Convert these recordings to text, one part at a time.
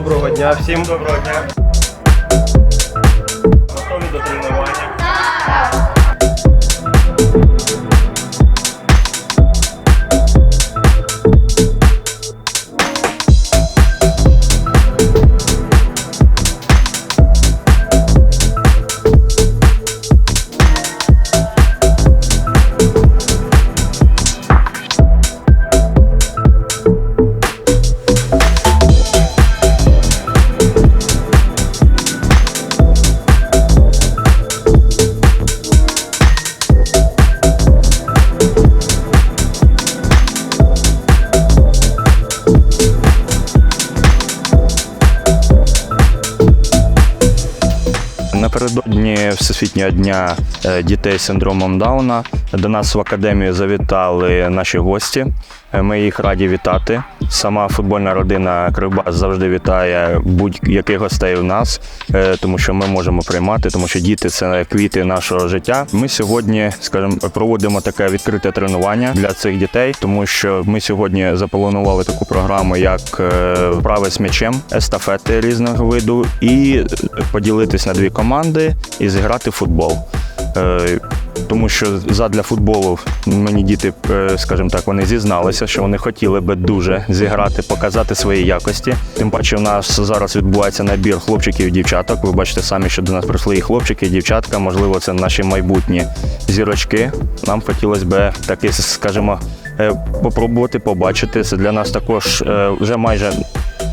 Доброго дня всім. Доброго дня. Напередодні Всесвітнього дня е, дітей з синдромом Дауна до нас в академію завітали наші гості. Е, Ми їх раді вітати. Сама футбольна родина Кривбас завжди вітає будь-яких гостей у нас, е, тому що ми можемо приймати, тому що діти це квіти нашого життя. Ми сьогодні, скажімо, проводимо таке відкрите тренування для цих дітей, тому що ми сьогодні запланували таку програму, як вправи з м'ячем, естафети різного виду, і поділитись на дві команди і зіграти в футбол. Е, Тому що задля футболу мені діти, е, скажімо так, вони зізналися, що вони хотіли би дуже зіграти, показати свої якості. Тим паче, у нас зараз відбувається набір хлопчиків і дівчаток. Ви бачите самі, що до нас прийшли і хлопчики, і дівчатка. Можливо, це наші майбутні зірочки. Нам хотілося б таки, скажімо, е, попробувати побачити. Це для нас також вже майже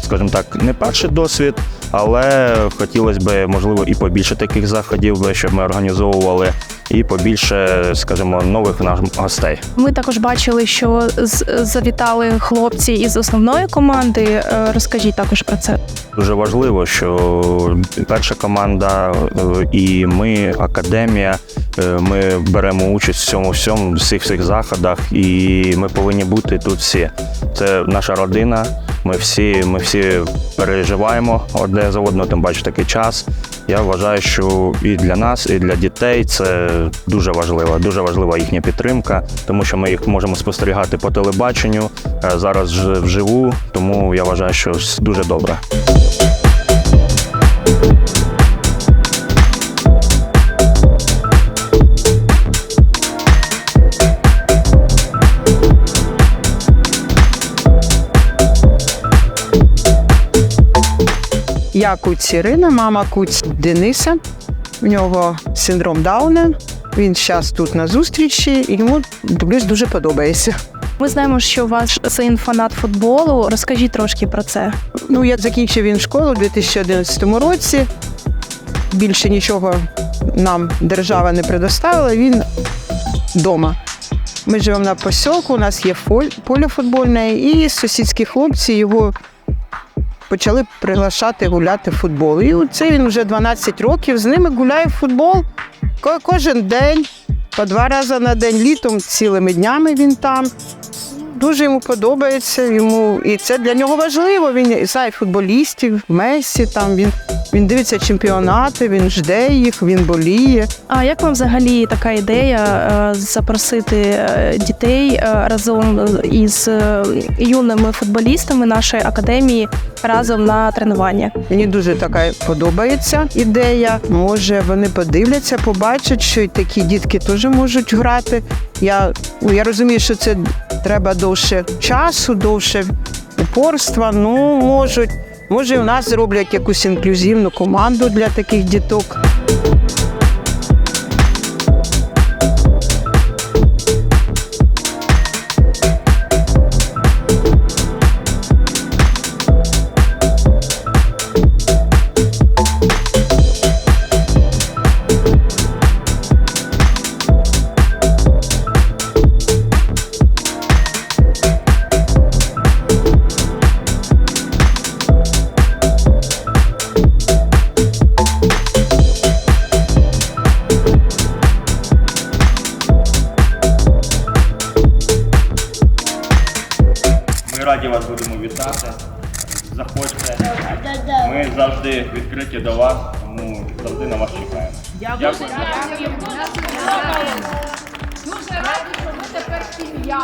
скажімо так, не перший досвід, але хотілося б, можливо, і побільше таких заходів, би, щоб ми організовували, і побільше, скажімо, нових наших гостей. Ми також бачили, що завітали хлопці із основної команди. Е, Розкажіть також про це. Дуже важливо, що перша команда е, і ми, академія, е, ми беремо участь в цьому всьому, всіх всіх заходах, і ми повинні бути тут всі. Це наша родина. Ми всі, ми всі переживаємо одне за одного, тим бачу такий час. Я вважаю, що і для нас, і для дітей це дуже важливо. Дуже важлива їхня підтримка, тому що ми їх можемо спостерігати по телебаченню е, зараз вживу. Тому я вважаю, що дуже добре. Я Куць Ірина, мама Куць Дениса. В нього синдром Дауна. Він зараз тут на зустрічі, і йому дивлюсь, дуже подобається. Ми знаємо, що ваш син фанат футболу. Розкажіть трошки про це. Ну, я закінчив він школу у 2011 році. Більше нічого нам держава не предоставила. Він вдома. Ми живемо на посілку, у нас є поле футбольне, і сусідські хлопці його почали приглашати гуляти в футбол. І це він вже 12 років. З ними гуляє в футбол ко- кожен день, по два рази на день, літом цілими днями він там. Дуже йому подобається. Йому і це для нього важливо. Він знає футболістів, Месі. Там він, він дивиться чемпіонати, він жде їх, він боліє. А як вам взагалі така ідея е, запросити е, дітей е, разом із юними футболістами нашої академії разом на тренування? Мені дуже така подобається ідея. Може, вони подивляться, побачать, що і такі дітки теж можуть грати. Я, ну, я розумію, що це треба довше часу, довше упорства. Ну, можуть. Може, в нас зроблять якусь інклюзивну команду для таких діток. Раді вас будемо вітати. Заходьте. Ми завжди відкриті до вас, тому завжди на вас чекаємо. Дякую. Дуже раді, що ми тепер сім'я.